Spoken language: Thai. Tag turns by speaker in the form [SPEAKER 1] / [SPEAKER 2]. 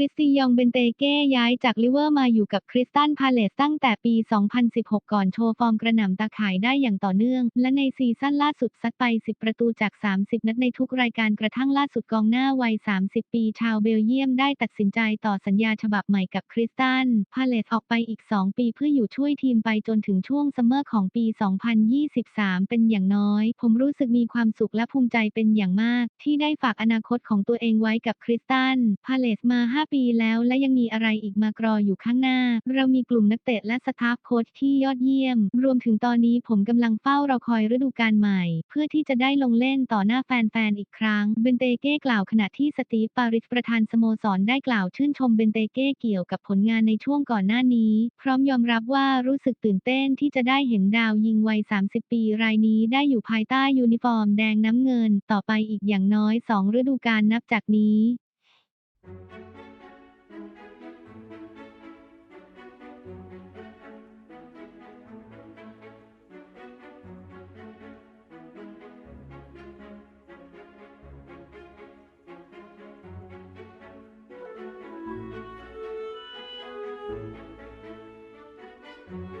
[SPEAKER 1] ริสติยองเบนเตเก้ย้ายจากลิเวอร์มาอยู่กับคริสตันพาเลสตั้งแต่ปี 2016 ก่อนโชว์ฟอร์มกระหน่ำตาข่ายได้อย่างต่อเนื่อง และในซีซั่นล่าสุดซัดไป 10 ประตูจาก 30 นัดในทุกรายการกระทั่งล่าสุดกองหน้าวัย 30 ปีชาวเบลเยียมได้ตัดสินใจต่อสัญญาฉบับใหม่กับคริสตันพาเลสออกไปอีก 2 ปีเพื่ออยู่ช่วยทีมไปจนถึงช่วงซัมเมอร์ของปี 2023 เป็นอย่างน้อย ผมรู้สึกมีความสุขและภูมิใจเป็นอย่างมาก ที่ได้ฝากอนาคตของตัวเองไว้กับคริสตันพาเลสมา 5ปีแล้วและยังมีอะไรอีกมากรออยู่ข้างหน้า เรามีกลุ่มนักเตะและสตาฟโค้ชที่ยอดเยี่ยม รวมถึงตอนนี้ผมกำลังเฝ้ารอคอยฤดูกาลใหม่ เพื่อที่จะได้ลงเล่นต่อหน้าแฟนๆอีกครั้ง เบนเตเก้กล่าวขณะที่สตีฟปาริสประธานสโมสรได้กล่าวชื่นชมเบนเตเก้เกี่ยวกับผลงานในช่วงก่อนหน้านี้ พร้อมยอมรับว่ารู้สึกตื่นเต้นที่จะได้เห็นดาวยิงวัย 30 ปีรายนี้ได้อยู่ภายใต้ยูนิฟอร์มแดงน้ำเงิน ต่อไปอีกอย่างน้อย 2 ฤดูกาลนับจากนี้ Thank you.